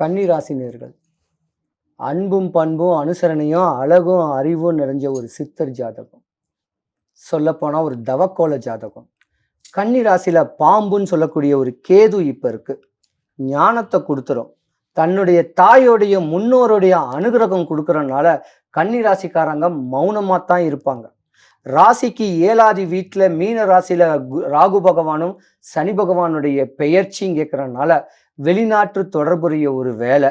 கன்னிராசினியர்கள். அன்பும் பண்பும் அனுசரணையும் அழகும் அறிவும் நிறைஞ்ச ஒரு சித்தர் ஜாதகம். சொல்லப்போனால் ஒரு தவக்கோல ஜாதகம். கன்னிராசியில் பாம்புன்னு சொல்லக்கூடிய ஒரு கேது இப்போ இருக்குது ஞானத்தை கொடுத்துரும். தன்னுடைய தாயோடைய முன்னோருடைய அனுகிரகம் கொடுக்குறனால கன்னி ராசிக்காரங்க மௌனமாக தான் இருப்பாங்க. ராசிக்கு ஏழாதி வீட்டில் மீன ராசியில் ராகு பகவானும் சனி பகவானுடைய பெயர்ச்சியும் கேட்குறனால வெளிநாட்டு தொடர்புடைய ஒரு வேலை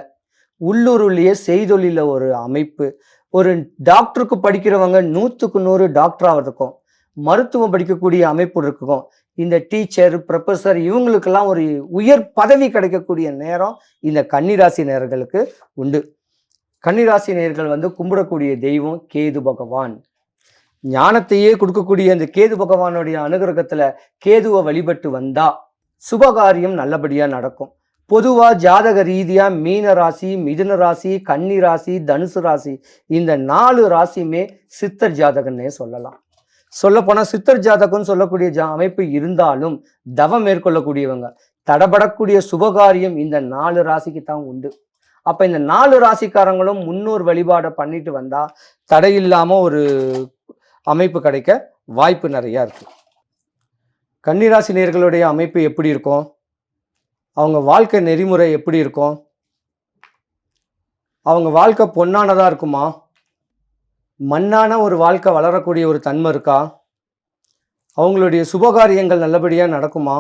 உள்ளூர்லேயே செய்தொழில ஒரு அமைப்பு ஒரு டாக்டருக்கு படிக்கிறவங்க நூற்றுக்கு நூறு டாக்டர் ஆகிறதுக்கும் மருத்துவம் படிக்கக்கூடிய அமைப்பு இருக்கும். இந்த டீச்சர் ப்ரொஃபஸர் இவங்களுக்கெல்லாம் ஒரு உயர் பதவி கிடைக்கக்கூடிய நேரம் இந்த கன்னிராசி நேர்களுக்கு உண்டு. கன்னிராசி நேர்கள் வந்து கும்பிடக்கூடிய தெய்வம் கேது பகவான். ஞானத்தையே கொடுக்கக்கூடிய அந்த கேது பகவானுடைய அனுகிரகத்தில் கேதுவை வழிபட்டு வந்தா சுபகாரியம் நல்லபடியாக நடக்கும். பொதுவா ஜாதக ரீதியா மீன ராசி மிதுன ராசி கன்னி ராசி தனுசு ராசி இந்த நாலு ராசியுமே சித்தர் ஜாதகன்னே சொல்லலாம். சொல்லப்போனால் சித்தர் ஜாதகம்னு சொல்லக்கூடிய ஜா அமைப்பு இருந்தாலும் தவம் மேற்கொள்ளக்கூடியவங்க. தடபடக்கூடிய சுபகாரியம் இந்த நாலு ராசிக்கு தான் உண்டு. அப்ப இந்த நாலு ராசிக்காரங்களும் முன்னோர் வழிபாடை பண்ணிட்டு வந்தா தடையில்லாம ஒரு அமைப்பு கிடைக்க வாய்ப்பு நிறைய இருக்கு. கன்னிராசி நேர்களுடைய அமைப்பு எப்படி இருக்கும்? அவங்க வாழ்க்கை நெறிமுறை எப்படி இருக்கும்? அவங்க வாழ்க்கை பொன்னானதாக இருக்குமா? மண்ணான ஒரு வாழ்க்கை வளரக்கூடிய ஒரு தன்மை இருக்கா? அவங்களுடைய சுபகாரியங்கள் நல்லபடியாக நடக்குமா?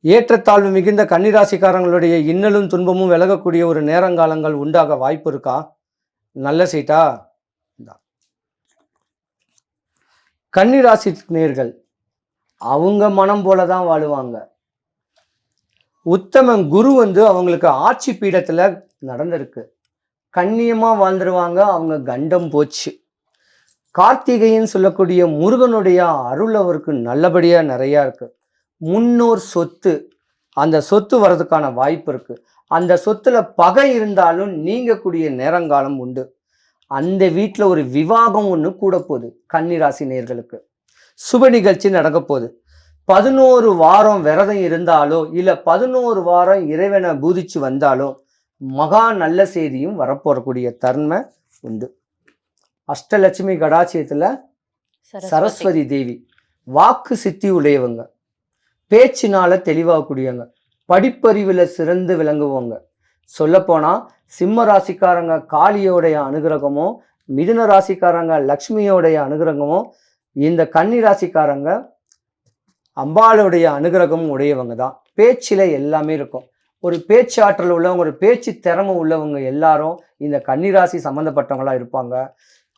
ஏற்றத்தாழ்வு மிகுந்த கன்னிராசிக்காரங்களுடைய இன்னலும் துன்பமும் விலகக்கூடிய ஒரு நேரங்காலங்கள் உண்டாக வாய்ப்பு இருக்கா? நல்ல சீட்டா? கன்னிராசி நேர்கள் அவங்க மனம் போல தான் வாழுவாங்க. உத்தமன் குரு வந்து அவங்களுக்கு ஆட்சி பீடத்தில் நடந்திருக்கு. கண்ணியமாக வாழ்ந்துருவாங்க அவங்க கண்டம் போச்சு. கார்த்திகைன்னு சொல்லக்கூடிய முருகனுடைய அருள் அவருக்கு நல்லபடியாக நிறையா இருக்குது முன்னோர் சொத்து அந்த சொத்து வர்றதுக்கான வாய்ப்பு இருக்குது அந்த சொத்துல பகை இருந்தாலும் நீங்கக்கூடிய நேரங்காலம் உண்டு. அந்த வீட்டில் ஒரு விவாகம் ஒன்று கூட போகுது கன்னிராசி நேர்களுக்கு. சுப நிகழ்ச்சி நடக்க போகுது. பதினோரு வாரம் விரதம் இருந்தாலோ இல்லை பதினோரு வாரம் இறைவனை பூதிச்சு வந்தாலோ மகா நல்ல செய்தியும் வரப்போறக்கூடிய தன்மை உண்டு. அஷ்டலட்சுமி கடாட்சியத்தில் சரஸ்வதி. தேவி. வாக்கு சித்தி உடையவங்க. பேச்சினால தெளிவாகக்கூடியவங்க. படிப்பறிவில் சிறந்து விளங்குவவங்க சொல்லப்போனால் சிம்ம ராசிக்காரங்க காளியோடைய அனுகிரகமும் மிதுன ராசிக்காரங்க லக்ஷ்மியோடைய அனுகிரகமும் இந்த கன்னி ராசிக்காரங்க அம்பாளுடைய அனுகிரகமும் உடையவங்க தான். பேச்சில் எல்லாமே இருக்கும். ஒரு பேச்சாற்றல் உள்ளவங்க ஒரு பேச்சு திறமை உள்ளவங்க எல்லாரும் இந்த கன்னிராசி சம்மந்தப்பட்டவங்களா இருப்பாங்க.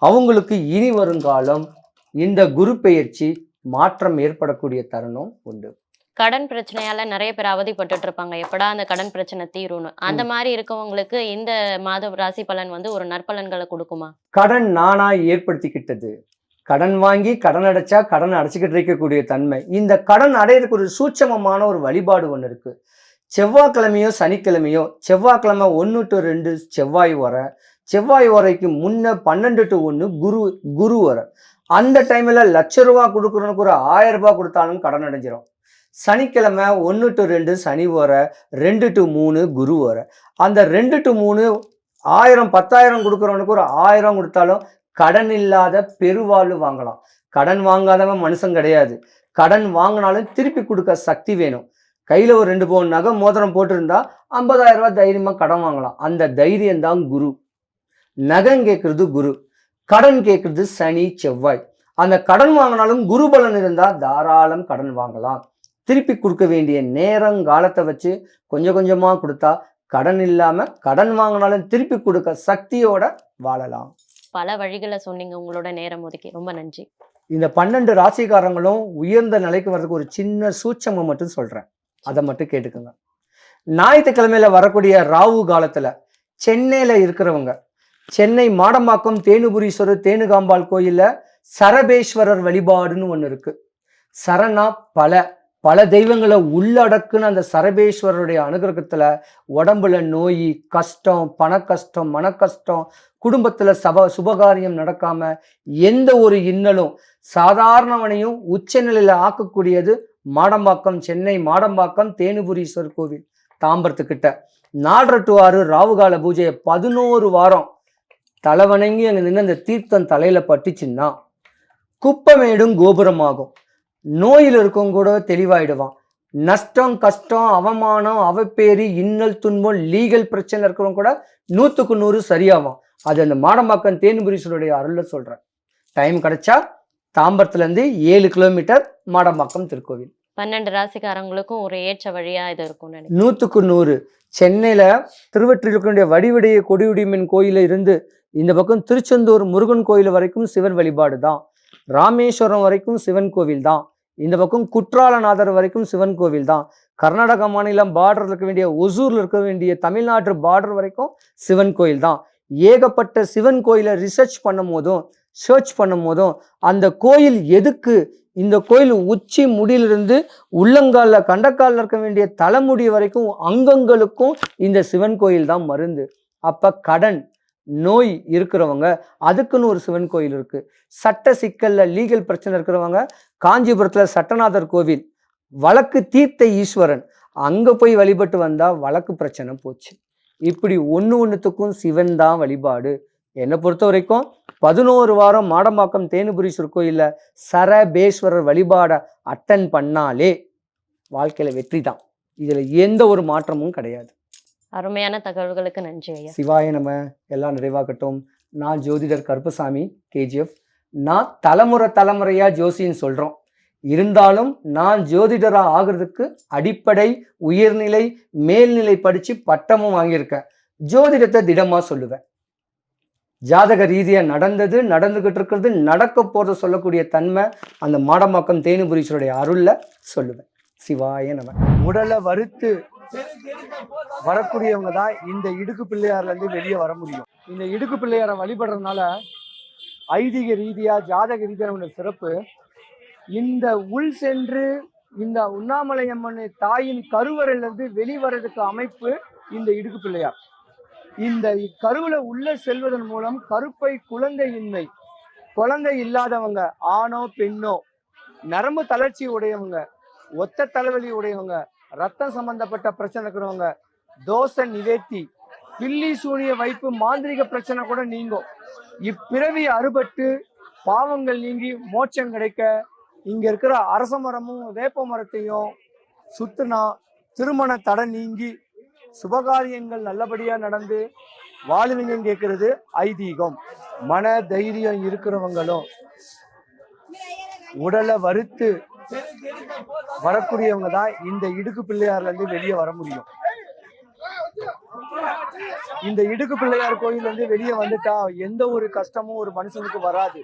அவங்களுக்கு இனி வருங்காலம் இந்த குரு பெயர்ச்சி மாற்றம் ஏற்படக்கூடிய தருணம் உண்டு. கடன் பிரச்சனையால நிறைய பேர் அவதிப்பட்டுட்டு இருப்பாங்க எப்படா அந்த கடன் பிரச்சனை தீரும்னு. அந்த மாதிரி இருக்கவங்களுக்கு இந்த மாத ராசி பலன் வந்து ஒரு நற்பலன்களை கொடுக்குமா? கடன் நானா ஏற்படுத்திக்கிட்டது. கடன் வாங்கி கடன் அடைச்சா கடன் அடைச்சிக்கிட்டு இருக்கக்கூடிய தன்மை. இந்த கடன் அடையிறதுக்கு ஒரு சூட்சமமான ஒரு வழிபாடு ஒன்று இருக்கு. செவ்வாய்க்கிழமையோ சனிக்கிழமையோ செவ்வாய்க்கிழமை ஒன்று டு ரெண்டு செவ்வாய் வர செவ்வாய் வரைக்கு முன்ன பன்னெண்டு டு ஒன்று குரு குரு வர அந்த டைமில் லட்ச ரூபா கொடுக்குறவனுக்கு ஒரு ஆயிரம் ரூபாய் கொடுத்தாலும் கடன் அடைஞ்சிரும். சனிக்கிழமை ஒன்று டு ரெண்டு சனி வர ரெண்டு டு மூணு குரு வர அந்த ரெண்டு டு மூணு ஆயிரம் பத்தாயிரம் கொடுக்குறவனுக்கு ஒரு ஆயிரம் கொடுத்தாலும் கடன் இல்லாத பெருவாழ்வு வாங்கலாம். கடன் வாங்காதவன் மனுஷன் கிடையாது. கடன் வாங்கினாலும் திருப்பி கொடுக்க சக்தி வேணும். கையில் ஒரு ரெண்டு பவுன் நகை மோதிரம் போட்டிருந்தா ஐம்பதாயிரம் ரூபாய் தைரியமாக கடன் வாங்கலாம். அந்த தைரியம் தான் குரு. நகம் கேட்குறது குரு. கடன் கேட்குறது சனி செவ்வாய். அந்த கடன் வாங்கினாலும் குரு பலன் இருந்தால் தாராளம் கடன் வாங்கலாம். திருப்பி கொடுக்க வேண்டிய நேரம் காலத்தை வச்சு கொஞ்சம் கொஞ்சமாக கொடுத்தா கடன் இல்லாமல் கடன் வாங்கினாலும் திருப்பி கொடுக்க சக்தியோட வாழலாம். பல வழிகளை சொன்னீங்க. உங்களோட நேரம் ஒதுக்கி ரொம்ப நன்றி. இந்த பன்னெண்டு ராசிக்காரங்களும் உயர்ந்த நிலைக்கு வர்றதுக்கு ஒரு சின்ன சூட்சமம் மட்டும் சொல்கிறேன் அதை மட்டும் கேட்டுக்கோங்க. ஞாயிற்றுக்கிழமையில வரக்கூடிய ராவு காலத்தில் சென்னையில் இருக்கிறவங்க சென்னை மாடம்பாக்கம் தேனுபுரீஸ்வரர் தேனுகாம்பாள் கோயிலில் சரபேஸ்வரர் வழிபாடுன்னு ஒன்று இருக்கு. சரணா பல பல தெய்வங்களை உள்ளடக்குன்னு அந்த சரபேஸ்வரருடைய அனுகிரகத்துல உடம்புல நோய் கஷ்டம் பண கஷ்டம் மன கஷ்டம் குடும்பத்துல சப சுபகாரியம் நடக்காம எந்த ஒரு இன்னலும் சாதாரணவனையும் உச்சநிலையில் ஆக்கக்கூடியது மாடம்பாக்கம் சென்னை மாடம்பாக்கம் தேனுபுரீஸ்வர் கோவில் தாம்பரத்துக்கிட்ட. நாலரை டு ஆறு ராவுகால பூஜையை பதினோரு வாரம் தலை வணங்கி அங்கே நின்று அந்த தீர்த்தம் தலையில பட்டுச்சுன்னா குப்பமேடும் கோபுரமாகும். நோயில் இருக்கவங்க கூட தெளிவாயிடுவான். நஷ்டம் கஷ்டம் அவமானம் அவப்பேரி இன்னல் துன்பம் லீகல் பிரச்சனை இருக்கிறவங்க கூட நூற்றுக்கு நூறு சரியாகும் அது அந்த மாடம்பாக்கம் தேனுபுரீஸ்வருடைய அருள்ல சொல்றேன் டைம் கிடைச்சா தாம்பரத்துலேருந்து ஏழு கிலோமீட்டர் மாடம்பாக்கம் திருக்கோவில். பன்னெண்டு ராசிக்காரங்களுக்கும் ஒரு ஏற்ற வழியா இது இருக்கும் நூற்றுக்கு நூறு. சென்னையில் திருவற்றில் இருக்கக்கூடிய வடிவடைய கொடியுடிமன் கோயில இருந்து இந்த பக்கம் திருச்செந்தூர் முருகன் கோயில் வரைக்கும் சிவன் வழிபாடு தான். ராமேஸ்வரம் வரைக்கும் சிவன் கோவில் தான். இந்த பக்கம் குற்றாலநாதர் வரைக்கும் சிவன் கோவில் தான். கர்நாடக மாநிலம் பார்டர் இருக்க வேண்டிய ஒசூர்ல இருக்க வேண்டிய தமிழ்நாட்டு பார்டர் வரைக்கும் சிவன் கோயில் தான். ஏகப்பட்ட சிவன் கோயிலை ரிசர்ச் பண்ணும் போதும் சர்ச் பண்ணும் போதும் அந்த கோயில் எதுக்கு? இந்த கோயில் உச்சி முடியிலிருந்து உள்ளங்காலில் கண்டக்காலில் இருக்க வேண்டிய தலைமுடி வரைக்கும் அங்கங்களுக்கும் இந்த சிவன் கோயில் தான் மருந்து. அப்போ கடன் நோய் இருக்கிறவங்க அதுக்குன்னு ஒரு சிவன் கோயில் இருக்குது சட்ட சிக்கலில் லீகல் பிரச்சனை இருக்கிறவங்க காஞ்சிபுரத்தில் சட்டநாதர் கோவில் வழக்கு தீர்த்த ஈஸ்வரன் அங்கே போய் வழிபட்டு வந்தால் வழக்கு பிரச்சனை போச்சு. இப்படி ஒன்று ஒன்றுத்துக்கும் சிவன் தான் வழிபாடு. என்னை பொறுத்த வரைக்கும் பதினோரு வாரம் மாடம்பாக்கம் தேனுபுரீஸ்வரர் கோயில்ல சரபேஸ்வரர் வழிபாடை அட்டன் பண்ணாலே வாழ்க்கையில வெற்றி தான். இதுல எந்த ஒரு மாற்றமும் கிடையாது. அருமையான தகவல்களுக்கு நன்றி ஐயா. சிவாய நம்ம எல்லாம் நிறைவாகட்டும். நான் ஜோதிடர் கருப்பசாமி கேஜிஎஃப் நான் தலைமுறை தலைமுறையா ஜோசின்னு சொல்றோம். இருந்தாலும் நான் ஜோதிடரா ஆகிறதுக்கு அடிப்படை உயர்நிலை மேல்நிலை படிச்சு பட்டமும் வாங்கியிருக்கேன். ஜோதிடத்தை திடமா சொல்லுவேன். ஜாதக ரீதியா நடந்தது நடந்துகிட்டு இருக்கிறது நடக்க போறத சொல்லக்கூடிய தன்மை அந்த மாடமாக்கம் தேனுபுரீஸ்வருடைய அருள்ல சொல்லுவேன். சிவாய நம. உடலை வறுத்து வரக்கூடியவங்க தான் இந்த இடுக்கு பிள்ளையார்ல இருந்து வெளியே வர முடியும். இந்த இடுக்கு பிள்ளையாரை வழிபடுறதுனால ஐதீக ரீதியா ஜாதக ரீதியான சிறப்பு இந்த உள் சென்று இந்த உண்ணாமலை அம்மன் தாயின் கருவறையிலிருந்து வெளிவரதுக்கு அமைப்பு இந்த இடுக்கு பிள்ளையார். இந்த கருவுல உள்ள செல்வதன் மூலம் கருப்பை குழந்தையின்மை குழந்தை இல்லாதவங்க ஆணோ பெண்ணோ நரம்பு தளர்ச்சி உடையவங்க ஒத்த தலைவலி உடையவங்க ரத்தம் சம்பந்தப்பட்ட பிரச்சனை இருக்கிறவங்க தோசை நிவேத்தி பில்லி சூனிய வைப்பு மாந்திரிக பிரச்சனை கூட நீங்கும். இப்பிறவி அறுபட்டு பாவங்கள் நீங்கி மோட்சம் கிடைக்க இங்க இருக்கிற அரச மரமும் வேப்ப மரத்தையும் சுத்தினா திருமண தடை நீங்கி சுபகாரியங்கள் நல்லபடியா நடந்து வாழ்வீங்கன்னு கேட்கறது ஐதீகம். மன தைரியம் இருக்கிறவங்களும் உடலை வறுத்து வரக்கூடியவங்க தான் இந்த இடுக்கு பிள்ளையார்ல இருந்து வெளியே வர முடியும். இந்த இடுக்கு பிள்ளையார் கோயில் வந்து வெளியே வந்துட்டா எந்த ஒரு கஷ்டமும் ஒரு மனுஷனுக்கு வராது.